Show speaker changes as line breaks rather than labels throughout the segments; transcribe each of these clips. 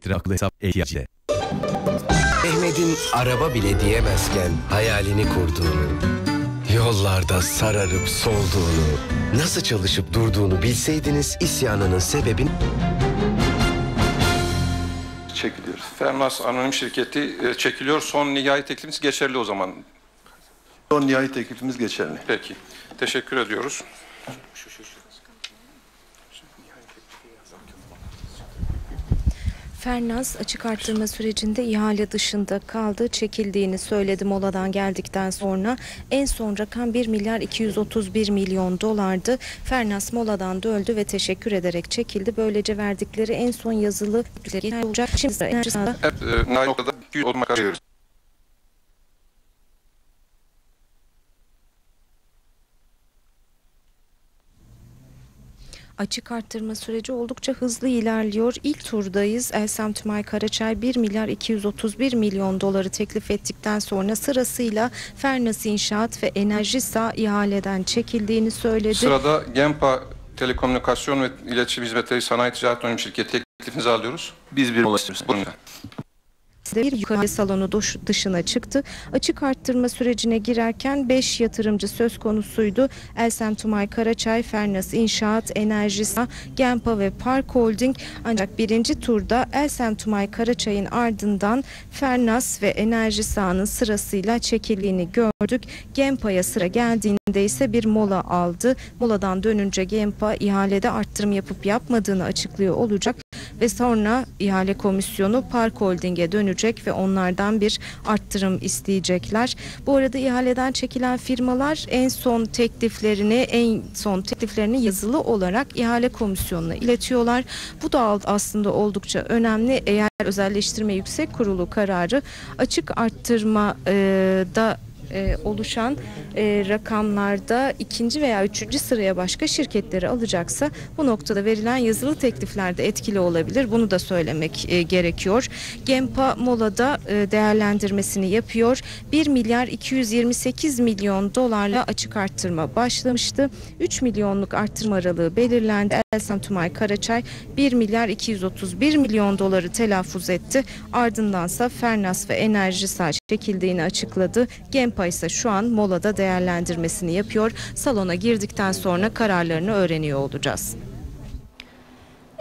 Traklı hesap ihtiyacı.
Mehmet'in araba bile diyemezken hayalini kurduğunu, yollarda sararıp solduğunu, nasıl çalışıp durduğunu bilseydiniz isyanının sebebini
çekiliyor. Fermas Anonim Şirketi e, çekiliyor. Son nihai teklifimiz geçerli o zaman.
Son nihai teklifimiz geçerli.
Peki. Teşekkür ediyoruz.
Fernaz açık arttırma sürecinde ihale dışında kaldı. Çekildiğini söyledi moladan geldikten sonra. En son rakam 1 milyar 231 milyon dolardı. Fernaz moladan döndü ve teşekkür ederek çekildi. Böylece verdikleri en son yazılı olacak. Şimdi
Hep e, noktada 200 olmak
Açık arttırma süreci oldukça hızlı ilerliyor. İlk turdayız. Elsem Tümay Karaçay 1 milyar 231 milyon doları teklif ettikten sonra sırasıyla Fernas İnşaat ve Enerji Sağ ihaleden çekildiğini söyledi.
Sırada Genpa Telekomünikasyon ve İletişim Hizmetleri Sanayi Ticaret Anonim Şirketi teklifinizi alıyoruz.
Biz bir mola istiyoruz.
Buyurun.
Bir yukarı salonu dışına çıktı. Açık arttırma sürecine girerken 5 yatırımcı söz konusuydu. Elsem Tumay Karaçay, Fernas İnşaat, Enerji Sağ, Genpa ve Park Holding. Ancak birinci turda Elsem Tumay Karaçay'ın ardından Fernas ve Enerji Sağ'ın sırasıyla çekildiğini gördük. Genpa'ya sıra geldiğinde ise bir mola aldı. Moladan dönünce Genpa ihalede arttırım yapıp yapmadığını açıklıyor olacak ve sonra ihale komisyonu Park Holding'e dönecek ve onlardan bir arttırım isteyecekler. Bu arada ihaleden çekilen firmalar en son tekliflerini en son tekliflerini yazılı olarak ihale komisyonuna iletiyorlar. Bu da aslında oldukça önemli. Eğer özelleştirme yüksek kurulu kararı açık arttırma e, oluşan e, rakamlarda ikinci veya üçüncü sıraya başka şirketleri alacaksa bu noktada verilen yazılı tekliflerde etkili olabilir. Bunu da söylemek e, gerekiyor. Gempa Mola'da e, değerlendirmesini yapıyor. 1 milyar 228 milyon dolarla açık arttırma başlamıştı. 3 milyonluk arttırma aralığı belirlendi. Elsem Tumay Karaçay 1 milyar 231 milyon doları telaffuz etti. Ardındansa Fernas ve Enerji Sağ çekildiğini açıkladı. Gempa ise şu an molada değerlendirmesini yapıyor. Salona girdikten sonra kararlarını öğreniyor olacağız.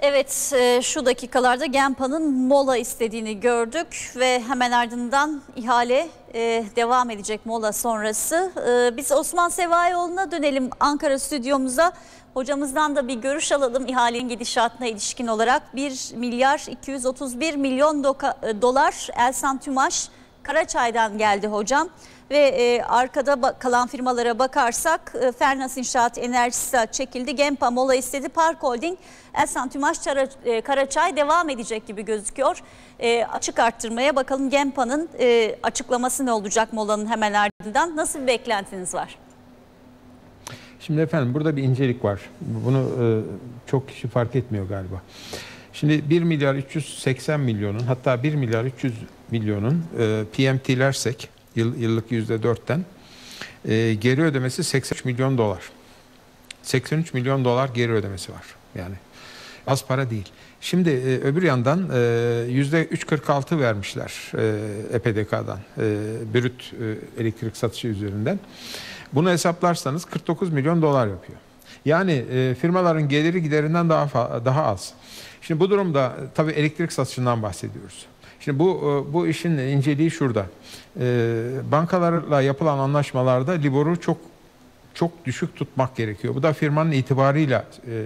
Evet e, şu dakikalarda Genpa'nın mola istediğini gördük ve hemen ardından ihale e, devam edecek mola sonrası. E, Biz Osman Sevayoğlu'na dönelim Ankara stüdyomuza. Hocamızdan da bir görüş alalım ihalenin gidişatına ilişkin olarak. 1 milyar 231 milyon dolar Elsan Tümaş Karaçay'dan geldi hocam. Ve e, arkada kalan firmalara bakarsak e, Fernas İnşaat Enerjisi çekildi. Genpa mola istedi. Park Holding Elsan Tümaş Çara- e, Karaçay devam edecek gibi gözüküyor. E, açık arttırmaya bakalım Genpa'nın e, açıklaması ne olacak molanın hemen ardından. Nasıl bir beklentiniz var?
Şimdi efendim burada bir incelik var. Bunu e, çok kişi fark etmiyor galiba. Şimdi 1 milyar 380 milyonun hatta 1 milyar 300 milyonun e, PMT'lersek yıl, yıllık %4'ten e, geri ödemesi 83 milyon dolar. 83 milyon dolar geri ödemesi var. Yani az para değil. Şimdi e, öbür yandan e, yüzde 3.46 vermişler e, EPDK'dan e, brüt e, elektrik satışı üzerinden. Bunu hesaplarsanız 49 milyon dolar yapıyor. Yani e, firmaların geliri giderinden daha daha az. Şimdi bu durumda e, tabii elektrik satışından bahsediyoruz. Şimdi bu e, bu işin inceliği şurada. E, bankalarla yapılan anlaşmalarda liboru çok çok düşük tutmak gerekiyor. Bu da firmanın itibarıyla e,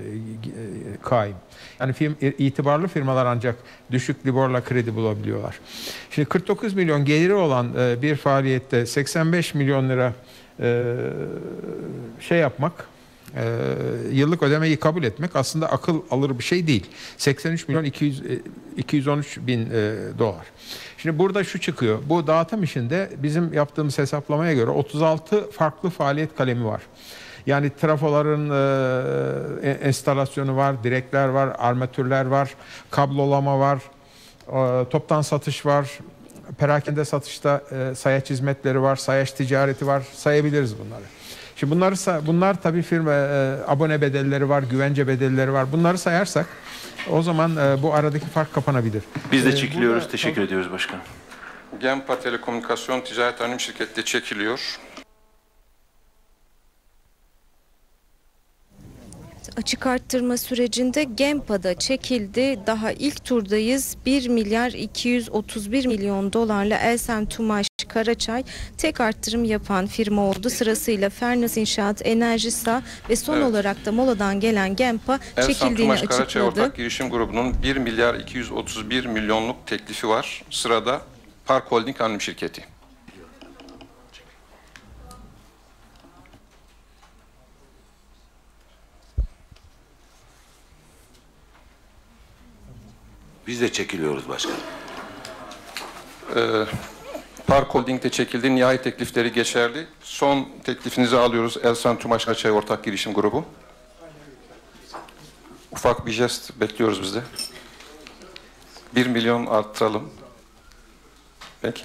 kaim. Yani firm, itibarlı firmalar ancak düşük liborla kredi bulabiliyorlar. Şimdi 49 milyon geliri olan bir faaliyette 85 milyon lira şey yapmak, e, yıllık ödemeyi kabul etmek aslında akıl alır bir şey değil. 83 milyon 200, e, 213 bin e, dolar. Şimdi burada şu çıkıyor. Bu dağıtım işinde bizim yaptığımız hesaplamaya göre 36 farklı faaliyet kalemi var. Yani trafoların e, e, enstalasyonu var, direkler var, armatürler var, kablolama var, e, toptan satış var, perakende satışta e, sayaç hizmetleri var, sayaç ticareti var. Sayabiliriz bunları. Şimdi bunları bunlar tabii firma e, abone bedelleri var, güvence bedelleri var. Bunları sayarsak O zaman e, bu aradaki fark kapanabilir.
Biz de
Ee,
çekiliyoruz.
burada-
Teşekkür ediyoruz başkanım.
Genpa Telekomünikasyon Ticaret Anonim Şirketi de çekiliyor.
Açık arttırma sürecinde Genpa'da çekildi. Daha ilk turdayız. 1 milyar 231 milyon dolarla Elsen Tumaş Karaçay tek arttırım yapan firma oldu. Sırasıyla Fernas İnşaat, Enerjisa ve son
Evet.
olarak da Mola'dan gelen Genpa
Elsan
çekildiğini
Tumaş Karaçay
açıkladı.
Ortak Girişim Grubu'nun 1 milyar 231 milyonluk teklifi var. Sırada Park Holding Anonim Şirketi.
Biz de çekiliyoruz başkanım.
Ee, Park Holding'de çekildi. Nihai teklifleri geçerli. Son teklifinizi alıyoruz. Elsan Tumaş Karaçay Ortak Girişim Grubu. Ufak bir jest bekliyoruz biz de. 1 milyon arttıralım. Peki.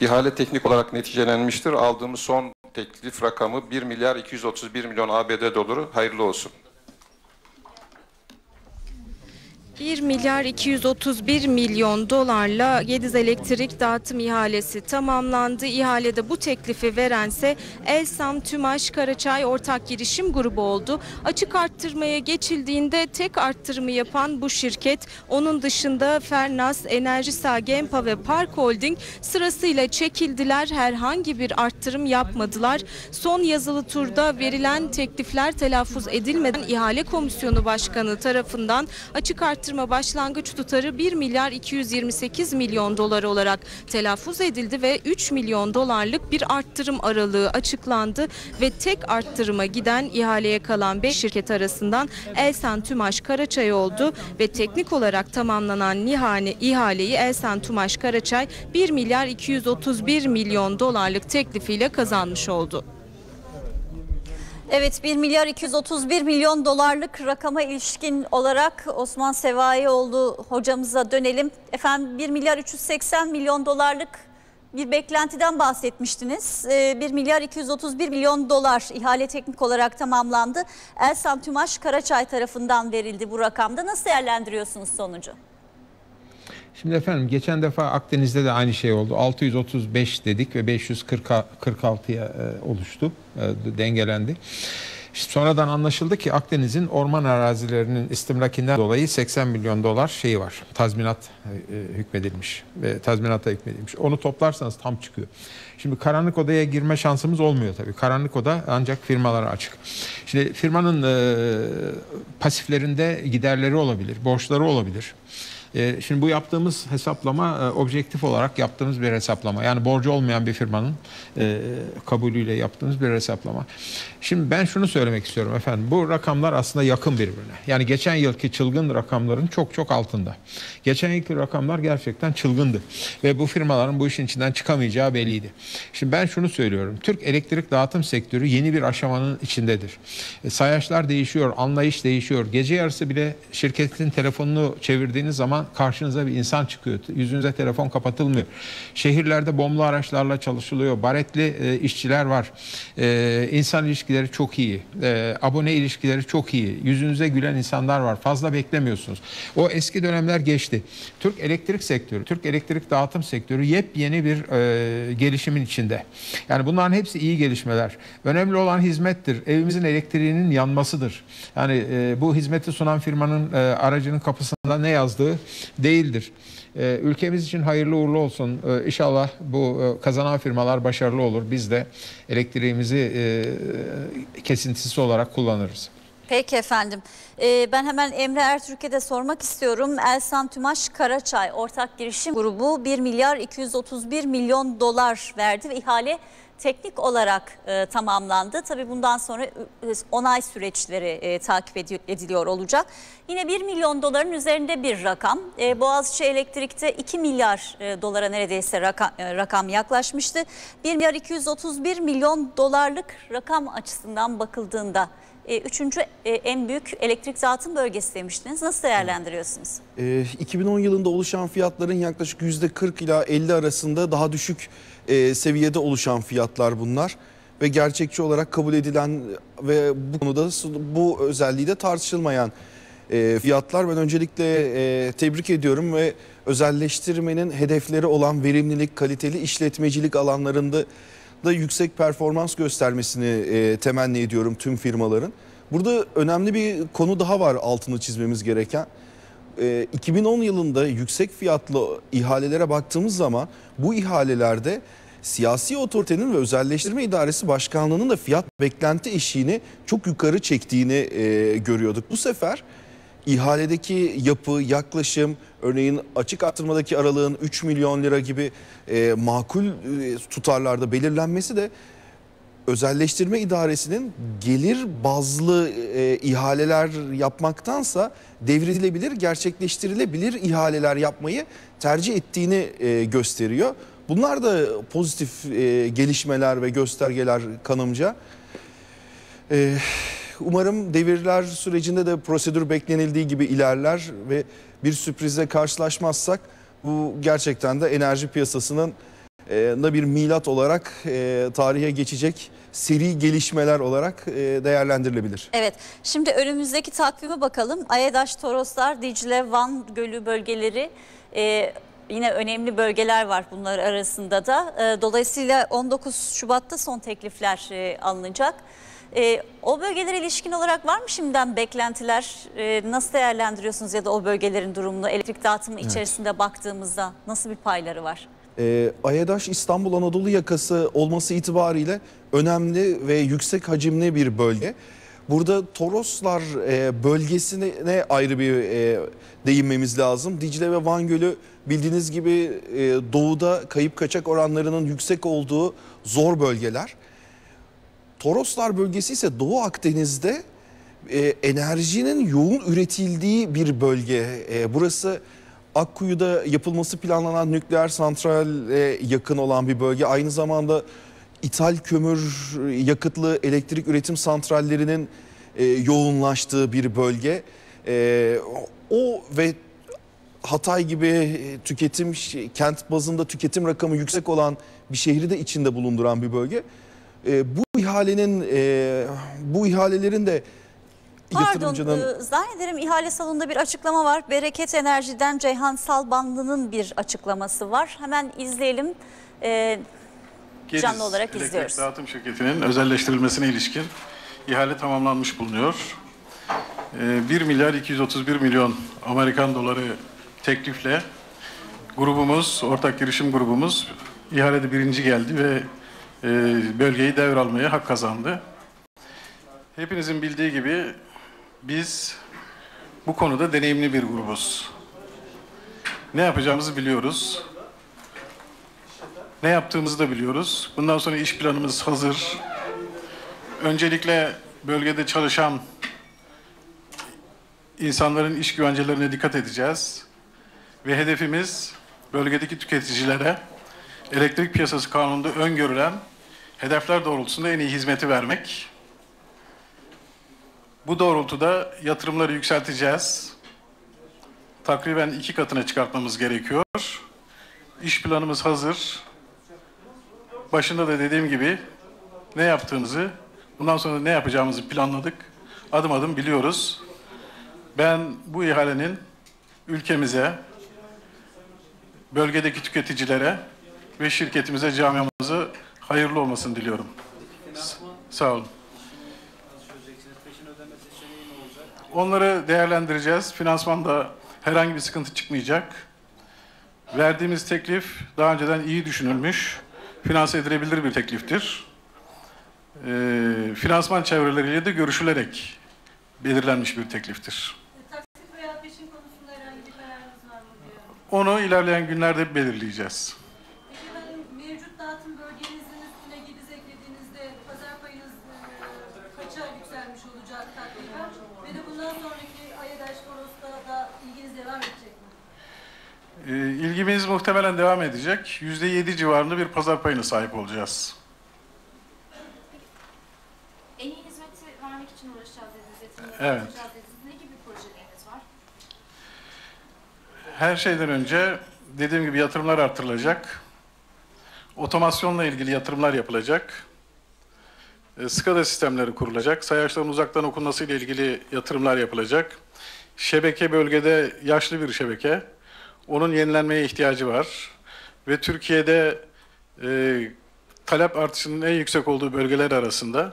İhale teknik olarak neticelenmiştir. Aldığımız son teklif rakamı 1 milyar 231 milyon ABD doları. Hayırlı olsun.
1 milyar 231 milyon dolarla Gediz Elektrik dağıtım ihalesi tamamlandı. İhalede bu teklifi verense Elsam Tümaş Karaçay Ortak Girişim Grubu oldu. Açık arttırmaya geçildiğinde tek arttırımı yapan bu şirket onun dışında Fernas, Enerjisa, Genpa ve Park Holding sırasıyla çekildiler. Herhangi bir arttırım yapmadılar. Son yazılı turda verilen teklifler telaffuz edilmeden ihale komisyonu başkanı tarafından açık arttırma başlangıç tutarı 1 milyar 228 milyon dolar olarak telaffuz edildi ve 3 milyon dolarlık bir arttırım aralığı açıklandı ve tek arttırıma giden ihaleye kalan 5 şirket arasından Elsan Tümaş Karaçay oldu ve teknik olarak tamamlanan nihane ihaleyi Elsan Tümaş Karaçay 1 milyar 231 milyon dolarlık teklifiyle kazanmış oldu.
Evet 1 milyar 231 milyon dolarlık rakama ilişkin olarak Osman Sevaioğlu hocamıza dönelim. Efendim 1 milyar 380 milyon dolarlık bir beklentiden bahsetmiştiniz. Ee, 1 milyar 231 milyon dolar ihale teknik olarak tamamlandı. Elsan Tümaş Karaçay tarafından verildi bu rakamda. Nasıl değerlendiriyorsunuz sonucu?
Şimdi efendim geçen defa Akdeniz'de de aynı şey oldu. 635 dedik ve 546'ya e, oluştu. E, dengelendi. İşte sonradan anlaşıldı ki Akdeniz'in orman arazilerinin istimlakinden dolayı 80 milyon dolar şeyi var. Tazminat e, hükmedilmiş ve tazminata hükmedilmiş. Onu toplarsanız tam çıkıyor. Şimdi karanlık odaya girme şansımız olmuyor tabii. Karanlık oda ancak firmalara açık. Şimdi firmanın pasiflerinde giderleri olabilir, borçları olabilir. E, Şimdi bu yaptığımız hesaplama e, objektif olarak yaptığımız bir hesaplama. Yani borcu olmayan bir firmanın e, kabulüyle yaptığımız bir hesaplama. Şimdi ben şunu söylemek istiyorum efendim. Bu rakamlar aslında yakın birbirine. Yani geçen yılki çılgın rakamların çok çok altında. Geçen yılki rakamlar gerçekten çılgındı. Ve bu firmaların bu işin içinden çıkamayacağı belliydi. Şimdi ben şunu söylüyorum. Türk elektrik dağıtım sektörü yeni bir aşamanın içindedir. E, sayaçlar değişiyor, anlayış değişiyor. Gece yarısı bile şirketin telefonunu çevirdiğiniz zaman karşınıza bir insan çıkıyor. Yüzünüze telefon kapatılmıyor. Şehirlerde bomba araçlarla çalışılıyor. Baretli e, işçiler var. E, insan ilişkileri çok iyi. E, abone ilişkileri çok iyi. Yüzünüze gülen insanlar var. Fazla beklemiyorsunuz. O eski dönemler geçti. Türk elektrik sektörü, Türk elektrik dağıtım sektörü yepyeni bir e, gelişimin içinde. Yani bunların hepsi iyi gelişmeler. Önemli olan hizmettir. Evimizin elektriğinin yanmasıdır. Yani e, bu hizmeti sunan firmanın e, aracının kapısında ne yazdığı değildir. E, ülkemiz için hayırlı uğurlu olsun. E, inşallah bu e, kazanan firmalar başarılı olur. Biz de elektriğimizi e, kesintisiz olarak kullanırız.
Peki efendim. Ee, ben hemen Emre Ertürk'e de sormak istiyorum. Elsan Tümaş Karaçay ortak girişim grubu 1 milyar 231 milyon dolar verdi ve ihale teknik olarak e, tamamlandı. Tabii bundan sonra e, onay süreçleri e, takip edi- ediliyor olacak. Yine 1 milyon doların üzerinde bir rakam. E, Boğaziçi Elektrik'te 2 milyar e, dolara neredeyse rakam, e, rakam yaklaşmıştı. 1 milyar 231 milyon dolarlık rakam açısından bakıldığında e, üçüncü e, en büyük elektrik dağıtım bölgesi demiştiniz. Nasıl değerlendiriyorsunuz?
Ee, 2010 yılında oluşan fiyatların yaklaşık %40 ila 50 arasında daha düşük e, seviyede oluşan fiyatlar bunlar. Ve gerçekçi olarak kabul edilen ve bu konuda bu özelliği de tartışılmayan e, fiyatlar. Ben öncelikle e, tebrik ediyorum ve özelleştirmenin hedefleri olan verimlilik, kaliteli işletmecilik alanlarında da yüksek performans göstermesini e, temenni ediyorum tüm firmaların. Burada önemli bir konu daha var altını çizmemiz gereken. E, 2010 yılında yüksek fiyatlı ihalelere baktığımız zaman bu ihalelerde siyasi otoritenin ve özelleştirme idaresi başkanlığının da fiyat beklenti eşiğini çok yukarı çektiğini e, görüyorduk. Bu sefer ihaledeki yapı, yaklaşım, örneğin açık artırmadaki aralığın 3 milyon lira gibi e, makul e, tutarlarda belirlenmesi de özelleştirme idaresinin gelir bazlı e, ihaleler yapmaktansa devrilebilir, gerçekleştirilebilir ihaleler yapmayı tercih ettiğini e, gösteriyor. Bunlar da pozitif e, gelişmeler ve göstergeler kanımca. E, umarım devirler sürecinde de prosedür beklenildiği gibi ilerler ve bir sürprizle karşılaşmazsak bu gerçekten de enerji piyasasının e, da bir milat olarak e, tarihe geçecek seri gelişmeler olarak e, değerlendirilebilir.
Evet, şimdi önümüzdeki takvime bakalım. Ayadaş, Toroslar, Dicle, Van Gölü bölgeleri e, yine önemli bölgeler var bunlar arasında da. E, dolayısıyla 19 Şubat'ta son teklifler e, alınacak. E, o bölgelere ilişkin olarak var mı şimdiden beklentiler? E, nasıl değerlendiriyorsunuz ya da o bölgelerin durumunu elektrik dağıtımı içerisinde baktığımızda nasıl bir payları var?
E, Ayadaş İstanbul Anadolu yakası olması itibariyle önemli ve yüksek hacimli bir bölge. Burada Toroslar e, bölgesine ayrı bir e, değinmemiz lazım. Dicle ve Van Gölü bildiğiniz gibi e, doğuda kayıp kaçak oranlarının yüksek olduğu zor bölgeler. Toroslar bölgesi ise Doğu Akdeniz'de e, enerjinin yoğun üretildiği bir bölge. E, burası Akkuyu'da yapılması planlanan nükleer santrale yakın olan bir bölge. Aynı zamanda ithal kömür yakıtlı elektrik üretim santrallerinin e, yoğunlaştığı bir bölge. E, o ve Hatay gibi e, tüketim kent bazında tüketim rakamı yüksek olan bir şehri de içinde bulunduran bir bölge. E, bu ihalenin e, bu ihalelerin de
Pardon,
yatırımcının
e, zannederim ihale salonunda bir açıklama var. Bereket Enerji'den Ceyhan Salbanlı'nın bir açıklaması var. Hemen izleyelim. E,
Gediz
Canlı olarak
Elektrik
izliyoruz.
Dağıtım Şirketi'nin özelleştirilmesine ilişkin ihale tamamlanmış bulunuyor. Ee, 1 milyar 231 milyon Amerikan doları teklifle grubumuz, ortak girişim grubumuz ihalede birinci geldi ve e, bölgeyi devralmaya hak kazandı. Hepinizin bildiği gibi biz bu konuda deneyimli bir grubuz. Ne yapacağımızı biliyoruz. Ne yaptığımızı da biliyoruz. Bundan sonra iş planımız hazır. Öncelikle bölgede çalışan insanların iş güvencelerine dikkat edeceğiz. Ve hedefimiz bölgedeki tüketicilere elektrik piyasası kanununda öngörülen hedefler doğrultusunda en iyi hizmeti vermek. Bu doğrultuda yatırımları yükselteceğiz. Takriben iki katına çıkartmamız gerekiyor. İş planımız hazır. Başında da dediğim gibi ne yaptığımızı, bundan sonra ne yapacağımızı planladık. Adım adım biliyoruz. Ben bu ihalenin ülkemize, bölgedeki tüketicilere ve şirketimize, camiamıza hayırlı olmasını diliyorum. Sağ olun. Onları değerlendireceğiz. Finansmanda herhangi bir sıkıntı çıkmayacak. Verdiğimiz teklif daha önceden iyi düşünülmüş, finanse edilebilir bir tekliftir. Ee, finansman çevreleriyle de görüşülerek belirlenmiş bir tekliftir.
Taksit veya peşin konusunda herhangi bir kararınız var mı diyor.
Onu ilerleyen günlerde belirleyeceğiz. Ee, ilgimiz muhtemelen devam edecek. %7 civarında bir pazar payına sahip olacağız.
En iyi hizmeti vermek için uğraşacağız dediniz,
Evet.
dediniz. Ne gibi projeleriniz var?
Her şeyden önce dediğim gibi yatırımlar artırılacak. Otomasyonla ilgili yatırımlar yapılacak. E, SCADA sistemleri kurulacak. Sayaçların uzaktan okunması ile ilgili yatırımlar yapılacak. Şebeke bölgede yaşlı bir şebeke. Onun yenilenmeye ihtiyacı var. Ve Türkiye'de e, talep artışının en yüksek olduğu bölgeler arasında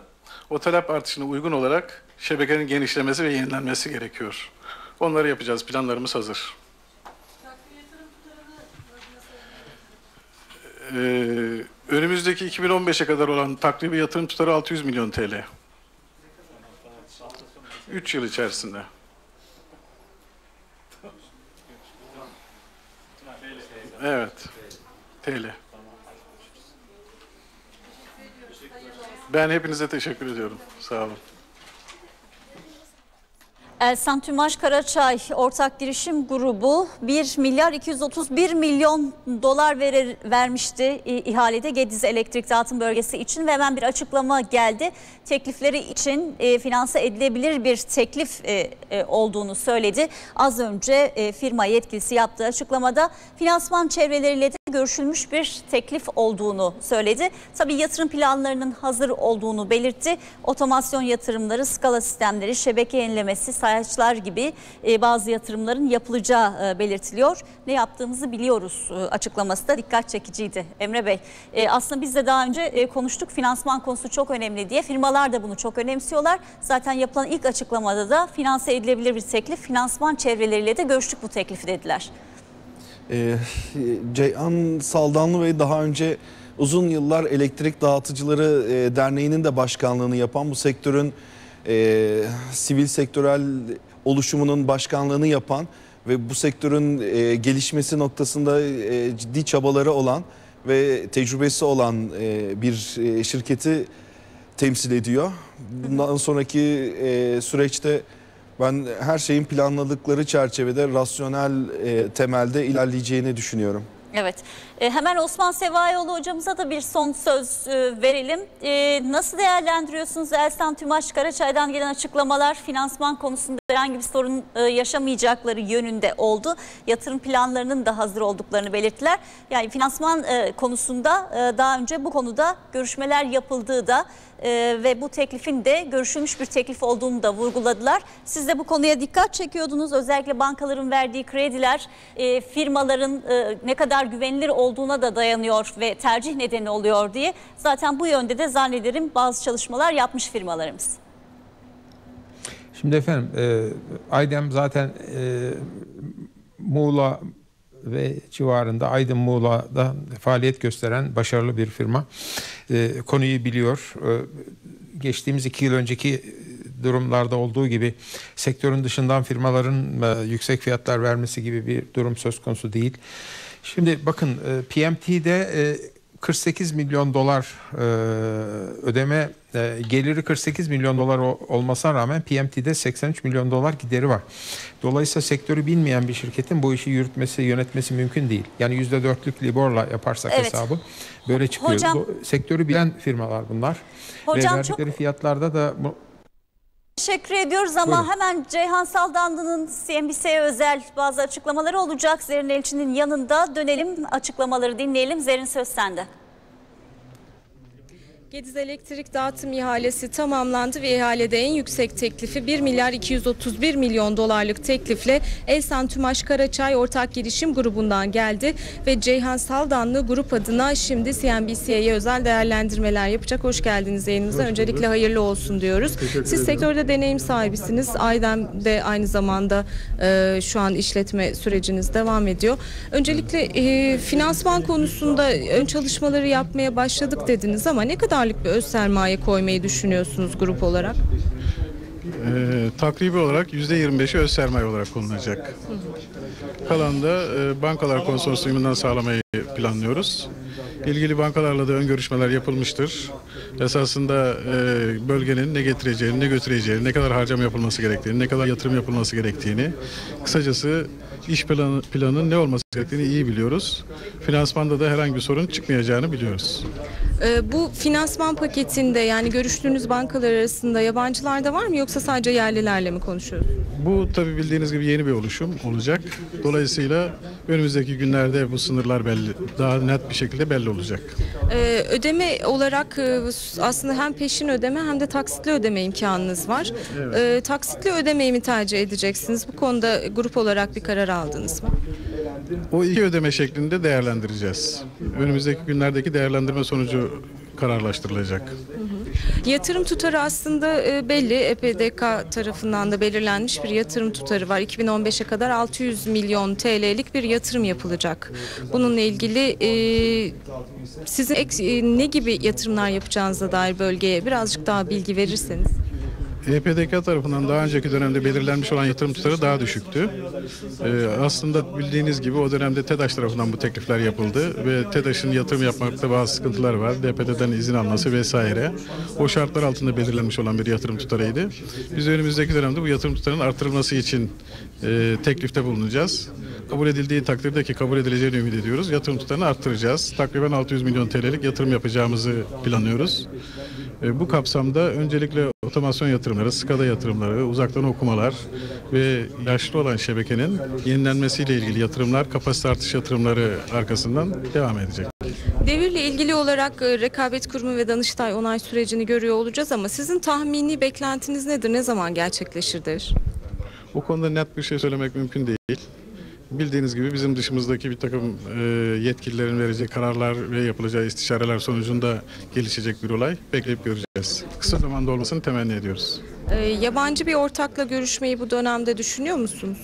o talep artışına uygun olarak şebekenin genişlemesi ve yenilenmesi gerekiyor. Onları yapacağız. Planlarımız hazır. Ee, önümüzdeki 2015'e kadar olan takribi yatırım tutarı 600 milyon TL. 3 yıl içerisinde. Evet. TL. Ben hepinize teşekkür ediyorum. Sağ olun.
Elsan Tümaş Karaçay Ortak Girişim Grubu 1 milyar 231 milyon dolar verir, vermişti ihalede Gediz Elektrik Dağıtım Bölgesi için ve hemen bir açıklama geldi. Teklifleri için e, finanse edilebilir bir teklif e, e, olduğunu söyledi. Az önce e, firma yetkilisi yaptığı açıklamada finansman çevreleriyle de görüşülmüş bir teklif olduğunu söyledi. Tabii yatırım planlarının hazır olduğunu belirtti. Otomasyon yatırımları, skala sistemleri, şebeke yenilemesi, sayaçlar gibi e, bazı yatırımların yapılacağı e, belirtiliyor. Ne yaptığımızı biliyoruz e, açıklaması da dikkat çekiciydi Emre Bey. Aslında biz de daha önce konuştuk finansman konusu çok önemli diye. Firmalar da bunu çok önemsiyorlar. Zaten yapılan ilk açıklamada da finanse edilebilir bir teklif, finansman çevreleriyle de görüştük bu teklifi dediler.
Ee, Ceyhan Saldanlı Bey daha önce uzun yıllar Elektrik Dağıtıcıları e, Derneği'nin de başkanlığını yapan bu sektörün e, sivil sektörel oluşumunun başkanlığını yapan ve bu sektörün e, gelişmesi noktasında e, ciddi çabaları olan ve tecrübesi olan e, bir e, şirketi temsil ediyor. Bundan sonraki e, süreçte ben her şeyin planladıkları çerçevede rasyonel e, temelde ilerleyeceğini düşünüyorum.
Evet. E, hemen Osman Sevayoğlu hocamıza da bir son söz e, verelim. E, nasıl değerlendiriyorsunuz Elsan Tümaş Karaçay'dan gelen açıklamalar finansman konusunda herhangi bir sorun e, yaşamayacakları yönünde oldu. Yatırım planlarının da hazır olduklarını belirttiler. Yani finansman e, konusunda e, daha önce bu konuda görüşmeler yapıldığı da e, ve bu teklifin de görüşülmüş bir teklif olduğunu da vurguladılar. Siz de bu konuya dikkat çekiyordunuz. Özellikle bankaların verdiği krediler e, firmaların e, ne kadar güvenilir olduğuna da dayanıyor ve tercih nedeni oluyor diye. Zaten bu yönde de zannederim bazı çalışmalar yapmış firmalarımız.
Şimdi efendim e, Aydem zaten e, Muğla ve civarında Aydın Muğla'da faaliyet gösteren başarılı bir firma. E, konuyu biliyor. E, geçtiğimiz iki yıl önceki durumlarda olduğu gibi sektörün dışından firmaların e, yüksek fiyatlar vermesi gibi bir durum söz konusu değil. Şimdi bakın e, PMT'de e, 48 milyon dolar e, ödeme e, geliri 48 milyon dolar olmasına rağmen PMT'de 83 milyon dolar gideri var. Dolayısıyla sektörü bilmeyen bir şirketin bu işi yürütmesi, yönetmesi mümkün değil. Yani %4'lük Libor'la yaparsak
Evet.
hesabı böyle çıkıyor.
Hocam-
Do- sektörü bilen firmalar bunlar.
Hocam
Ve verdikleri fiyatlarda da bu,
Teşekkür ediyoruz ama
Buyurun.
hemen Ceyhan Saldanlı'nın CNBC'ye özel bazı açıklamaları olacak. Zerrin Elçi'nin yanında dönelim açıklamaları dinleyelim. Zerrin söz sende.
Gediz Elektrik Dağıtım ihalesi tamamlandı ve ihalede en yüksek teklifi 1 milyar 231 milyon dolarlık teklifle Elsan Tümaş Karaçay Ortak Girişim Grubu'ndan geldi ve Ceyhan Saldanlı grup adına şimdi CNBC'ye özel değerlendirmeler yapacak. Hoş geldiniz yayınımıza. Öncelikle hayırlı olsun diyoruz. Siz sektörde deneyim sahibisiniz. Aydem de aynı zamanda e, şu an işletme süreciniz devam ediyor. Öncelikle e, finansman konusunda ön çalışmaları yapmaya başladık dediniz ama ne kadarlık bir öz sermaye koymayı düşünüyorsunuz grup olarak?
Ee, takribi olarak %25'i öz sermaye olarak konulacak. Kalan da e, bankalar konsorsiyumundan sağlamayı planlıyoruz. İlgili bankalarla da ön görüşmeler yapılmıştır. Esasında e, bölgenin ne getireceğini, ne götüreceğini, ne kadar harcama yapılması gerektiğini, ne kadar yatırım yapılması gerektiğini, kısacası iş planı, planının ne olması gerektiğini iyi biliyoruz. Finansmanda da herhangi bir sorun çıkmayacağını biliyoruz.
E, bu finansman paketinde yani görüştüğünüz bankalar arasında yabancılar da var mı yoksa sadece yerlilerle mi konuşuyoruz?
Bu tabi bildiğiniz gibi yeni bir oluşum olacak. Dolayısıyla önümüzdeki günlerde bu sınırlar belli, daha net bir şekilde belli belli olacak.
Ee, ödeme olarak e, aslında hem peşin ödeme hem de taksitli ödeme imkanınız var. Ee, taksitli ödemeyi mi tercih edeceksiniz? Bu konuda grup olarak bir karar aldınız mı?
O iki ödeme şeklinde değerlendireceğiz. Önümüzdeki günlerdeki değerlendirme sonucu kararlaştırılacak.
Yatırım tutarı aslında e, belli. EPDK tarafından da belirlenmiş bir yatırım tutarı var. 2015'e kadar 600 milyon TL'lik bir yatırım yapılacak. Bununla ilgili e, sizin e, ne gibi yatırımlar yapacağınıza dair bölgeye birazcık daha bilgi verirseniz.
EPDK tarafından daha önceki dönemde belirlenmiş olan yatırım tutarı daha düşüktü. Ee, aslında bildiğiniz gibi o dönemde TEDAŞ tarafından bu teklifler yapıldı ve TEDAŞ'ın yatırım yapmakta bazı sıkıntılar var. DPT'den izin alması vesaire. O şartlar altında belirlenmiş olan bir yatırım tutarıydı. Biz önümüzdeki dönemde bu yatırım tutarının artırılması için e, teklifte bulunacağız. Kabul edildiği takdirde ki kabul edileceğini ümit ediyoruz. Yatırım tutarını arttıracağız. Takriben 600 milyon TL'lik yatırım yapacağımızı planlıyoruz. E, Bu kapsamda öncelikle otomasyon yatırımları, SCADA yatırımları, uzaktan okumalar ve yaşlı olan şebekenin yenilenmesiyle ilgili yatırımlar, kapasite artış yatırımları arkasından devam edecek.
Devirle ilgili olarak e, rekabet kurumu ve Danıştay onay sürecini görüyor olacağız ama sizin tahmini beklentiniz nedir? Ne zaman gerçekleşir?
Bu konuda net bir şey söylemek mümkün değil. Bildiğiniz gibi bizim dışımızdaki bir takım e, yetkililerin vereceği kararlar ve yapılacağı istişareler sonucunda gelişecek bir olay. Bekleyip göreceğiz. Kısa zamanda olmasını temenni ediyoruz.
Ee, yabancı bir ortakla görüşmeyi bu dönemde düşünüyor musunuz?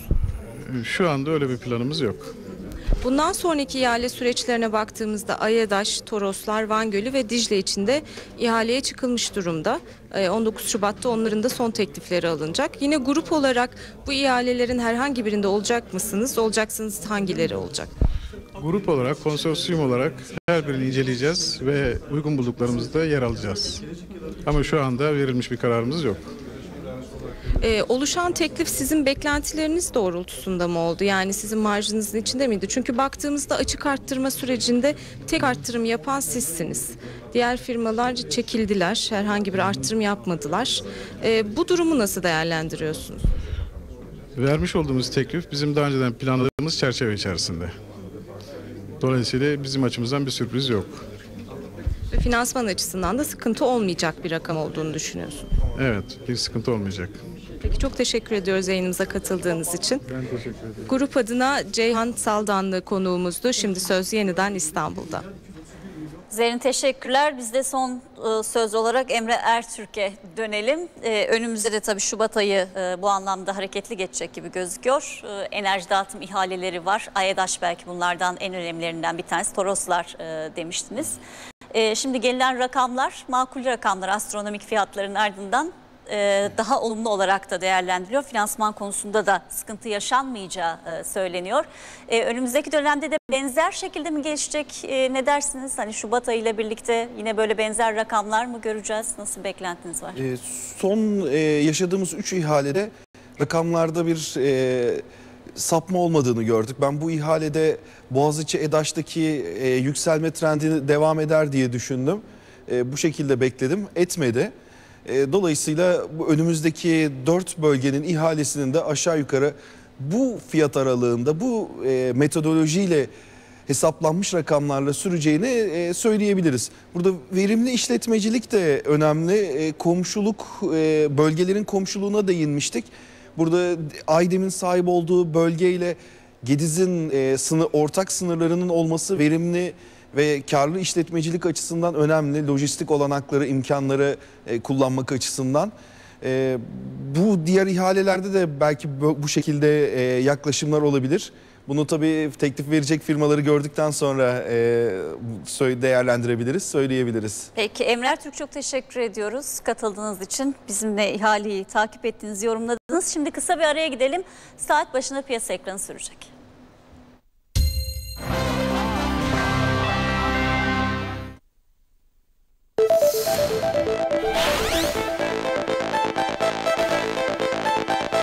E, Şu anda öyle bir planımız yok.
Bundan sonraki ihale süreçlerine baktığımızda Ayadaş, Toroslar, Van Gölü ve Dicle için de ihaleye çıkılmış durumda. Ee, 19 Şubat'ta onların da son teklifleri alınacak. Yine grup olarak bu ihalelerin herhangi birinde olacak mısınız? Olacaksanız hangileri olacak?
Grup olarak, konsorsiyum olarak her birini inceleyeceğiz ve uygun bulduklarımızda yer alacağız. Ama şu anda verilmiş bir kararımız yok.
Ee, oluşan teklif sizin beklentileriniz doğrultusunda mı oldu? Yani sizin marjınızın içinde miydi? Çünkü baktığımızda açık arttırma sürecinde tek arttırım yapan sizsiniz. Diğer firmalar çekildiler, herhangi bir arttırım yapmadılar. Ee, bu durumu nasıl değerlendiriyorsunuz?
Vermiş olduğumuz teklif bizim daha önceden planladığımız çerçeve içerisinde. Dolayısıyla bizim açımızdan bir sürpriz yok.
Ve finansman açısından da sıkıntı olmayacak bir rakam olduğunu düşünüyorsun.
Evet, bir sıkıntı olmayacak.
Peki çok teşekkür ediyoruz yayınımıza katıldığınız için.
Ben teşekkür ederim.
Grup adına Ceyhan Saldanlı konuğumuzdu. Şimdi söz yeniden İstanbul'da.
Zerrin teşekkürler. Biz de son e, söz olarak Emre Ertürk'e dönelim. E, önümüzde de tabii Şubat ayı e, bu anlamda hareketli geçecek gibi gözüküyor. Enerji dağıtım ihaleleri var. AEDAŞ belki bunlardan en önemlilerinden bir tanesi. Toroslar demiştiniz. Şimdi gelinen rakamlar makul rakamlar astronomik fiyatların ardından e, daha olumlu olarak da değerlendiriliyor. Finansman konusunda da sıkıntı yaşanmayacağı e, söyleniyor. E, önümüzdeki dönemde de benzer şekilde mi gelişecek e, ne dersiniz? Hani Şubat ayı ile birlikte yine böyle benzer rakamlar mı göreceğiz? Nasıl beklentiniz var?
E, son e, yaşadığımız 3 ihalede rakamlarda bir e, sapma olmadığını gördük. Ben bu ihalede Boğaziçi EDAŞ'taki e, yükselme trendini devam eder diye düşündüm. E, bu şekilde bekledim. Etmedi. E, dolayısıyla önümüzdeki 4 bölgenin ihalesinin de aşağı yukarı bu fiyat aralığında bu e, metodolojiyle hesaplanmış rakamlarla süreceğini e, söyleyebiliriz. Burada verimli işletmecilik de önemli. Komşuluk, bölgelerin komşuluğuna değinmiştik. Burada Aydem'in sahip olduğu bölgeyle Gediz'in ortak sınırlarının olması verimli ve karlı işletmecilik açısından önemli. Lojistik olanakları, imkanları e, kullanmak açısından. E, bu diğer ihalelerde de belki bu şekilde e, yaklaşımlar olabilir. Bunu tabii teklif verecek firmaları gördükten sonra e, değerlendirebiliriz, söyleyebiliriz.
Peki Emre Ertürk çok teşekkür ediyoruz katıldığınız için. Bizimle ihaleyi takip ettiğiniz, yorumladınız. Şimdi kısa bir araya gidelim. Saat başına piyasa ekranı sürecek.